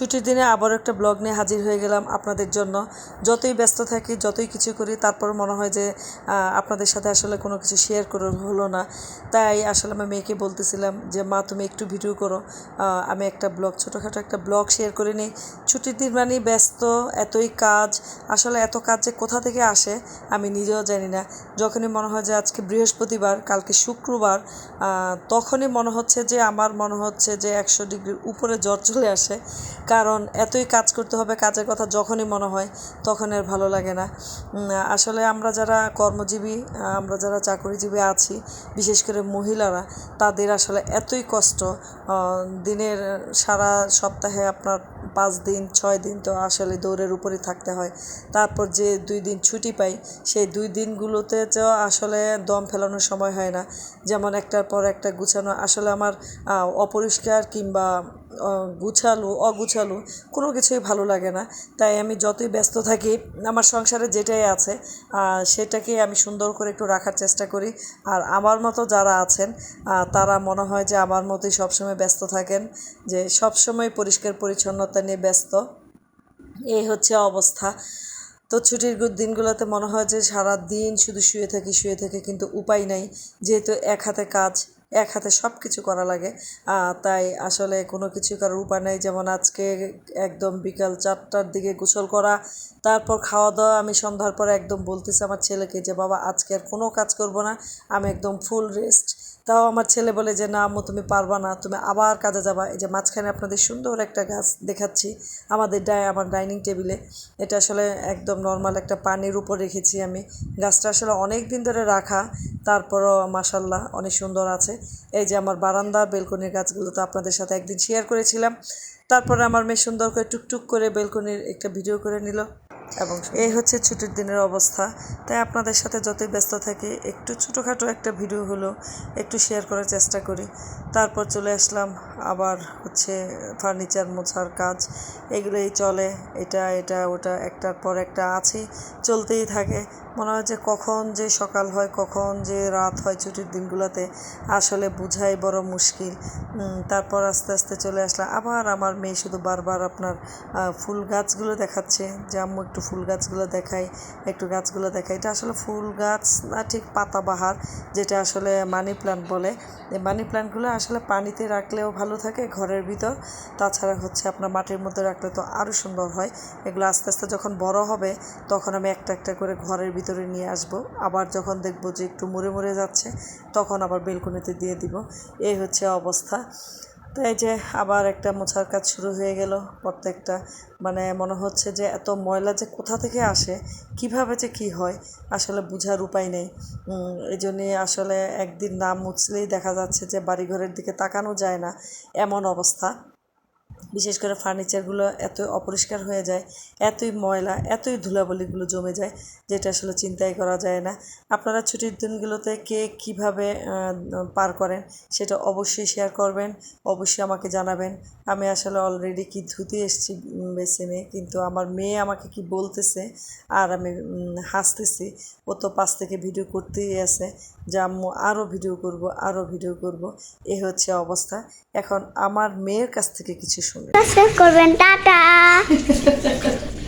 ছুটির দিনে আবার একটা ব্লগ নিয়ে হাজির হয়ে গেলাম আপনাদের জন্য। যতই ব্যস্ত থাকি, যতই কিছু করি তারপর মনে হয় যে আপনাদের সাথে আসলে কোনো কিছু শেয়ার করে হলো না। তাই আসলে আমি মেয়েকে বলতেছিলাম যে, মা, তুমি একটু ভিডিও করো। আমি একটা ব্লগ, ছোটোখাটো একটা ব্লগ শেয়ার করে নিই। ছুটির দিন মানে ব্যস্ত, এতই কাজ। আসলে এত কাজ যে কোথা থেকে আসে, আমি নিজেও জানি না। যখনই মনে হয় যে, আজকে বৃহস্পতিবার, কালকে শুক্রবার তখনই মনে হচ্ছে যে, আমার মনে হচ্ছে যে, একশো ডিগ্রির উপরে জ্বর চলে আসে। কারণ এতই কাজ করতে হবে কাজের কথা যখনই মনে হয়, তখন আর ভালো লাগে না। আসলে আমরা যারা কর্মজীবী আমরা যারা চাকরিজীবী আছি, বিশেষ করে মহিলারা, তাদের আসলে এতই কষ্ট দিনের সারা সপ্তাহে আপনার পাঁচ দিন, ছয় দিন তো আসলে দৌড়ের উপরে থাকতে হয়। তারপর যে দুই দিন ছুটি পাই, সেই দুই দিনগুলোতে তো আসলে দম ফেলানোর সময় হয় না। যেমন একটার পর একটা গুছানো, আসলে আমার অপরিষ্কার কিংবা গুছালো অগুছালো, কোনো কিছুই ভালো লাগে না। তাই আমি যতই ব্যস্ত থাকি, আমার সংসারে যেটাই আছে সেটাকে আমি সুন্দর করে একটু রাখার চেষ্টা করি। আর আমার মতো যারা আছেন তারা মনে হয় যে আমার মতোই সবসময় ব্যস্ত থাকেন, যে সবসময় পরিষ্কার পরিচ্ছন্নতা নিয়ে ব্যস্ত। এই হচ্ছে অবস্থা। তো ছুটির দিনগুলোতে মনে হয় যে সারা দিন শুধু শুয়ে থাকি শুয়ে থাকি, কিন্তু উপায় নাই। যেহেতু এক হাতে কাজ এক হাতে সব কিছু করা লাগে। তাই আসলে কোনো কিছু করার উপায় নেই। যেমন আজকে একদম বিকাল চারটার দিকে গোসল করা, তারপর খাওয়া দাওয়া আমি সন্ধ্যার পরে একদম বলতেছি আমার ছেলেকে যে, বাবা, আজকে আর কোনো কাজ করব না। আমি একদম ফুল রেস্ট তাও আমার ছেলে বলে যে, না আম্মু, তুমি পারবা না, তুমি আবার কাজে যাবা। এই যে মাঝখানে আপনাদের সুন্দর একটা গাছ দেখাচ্ছি, আমাদের ডাই, আমার ডাইনিং টেবিলে। এটা আসলে একদম নর্মাল একটা পানির উপর রেখেছি আমি। গাছটা আসলে অনেক দিন ধরে রাখা, তারপরও মাসাল্লাহ অনেক সুন্দর আছে। এই যে আমার বারান্দা, বেলকনির গাছগুলো তো আপনাদের সাথে একদিন শেয়ার করেছিলাম। তারপরে আমার মেয়ে সুন্দর করে টুকটুক করে বেলকনির একটা ভিডিও করে নিল। এবং এই হচ্ছে ছুটির দিনের অবস্থা। তাই আপনাদের সাথে যতই ব্যস্ত থাকি, একটু ছোটোখাটো একটা ভিডিও হলো, একটু শেয়ার করার চেষ্টা করি। তারপর চলে আসলাম আবার হচ্ছে ফার্নিচার মোছার কাজ। এগুলোই চলে, এটা এটা, ওটা, একটার পর একটা আছে, চলতেই থাকে। মনে হয় যে কখন যে সকাল হয়, কখন যে রাত হয় ছুটির দিনগুলোতে আসলে বোঝাই বড় মুশকিল। তারপর আস্তে আস্তে চলে আসলাম। আবার আমার মেয়ে শুধু বারবার আপনার ফুল গাছগুলো দেখাচ্ছে। যে আম্মু একটু ফুল গাছগুলো দেখাই একটু গাছগুলো দেখাই এটা আসলে ফুল গাছ না, ঠিক পাতাবাহার যেটা আসলে মানি প্ল্যান্ট বলে। এই মানি প্ল্যান্টগুলো আসলে পানিতে রাখলেও ভালো থাকে ঘরের ভিতর। তাছাড়া হচ্ছে আপনার মাটির মধ্যে রাখলে তো আরও সুন্দর হয়। এগুলো আস্তে আস্তে যখন বড় হবে, তখন আমি একটা একটা করে ঘরের ভিতরে নিয়ে আসব। আবার যখন দেখব যে একটু মরে মরে যাচ্ছে, তখন আবার বেলকনিতে দিয়ে দিব। এই হচ্ছে অবস্থা। তো এই যে আবার একটা মোছার কাজ শুরু হয়ে গেল প্রত্যেকটা। মানে মনে হচ্ছে যে এত ময়লা যে কোথা থেকে আসে, কীভাবে যে কি হয়, আসলে বোঝার উপায় নেই। এই জন্যে আসলে একদিন না মুছলেই দেখা যাচ্ছে যে বাড়িঘরের দিকে তাকানো যায় না। এমন অবস্থা। বিশেষ করে ফার্নিচারগুলো এত অপরিষ্কার হয়ে যায়, এতই ময়লা, এতই ধুলাবলিগুলো জমে যায়, যেটা আসলে চিন্তাই করা যায় না। আপনারা ছুটির দিনগুলোতে কে কীভাবে পার করেন সেটা অবশ্যই শেয়ার করবেন, অবশ্যই আমাকে জানাবেন। আমি আসলে অলরেডি কি ধুতে এসেছি বেসিনে কিন্তু আমার মেয়ে আমাকে কি বলতেছে, আর আমি হাসতেছি। ও তো পাশ থেকে ভিডিও করতেই আছে যে, আম্মু আরও ভিডিও করব আরও ভিডিও করব। এ হচ্ছে অবস্থা। এখন আমার মেয়ের কাছ থেকে কিছু শুনে সাবস্ক্রাইব করবেন টাটা।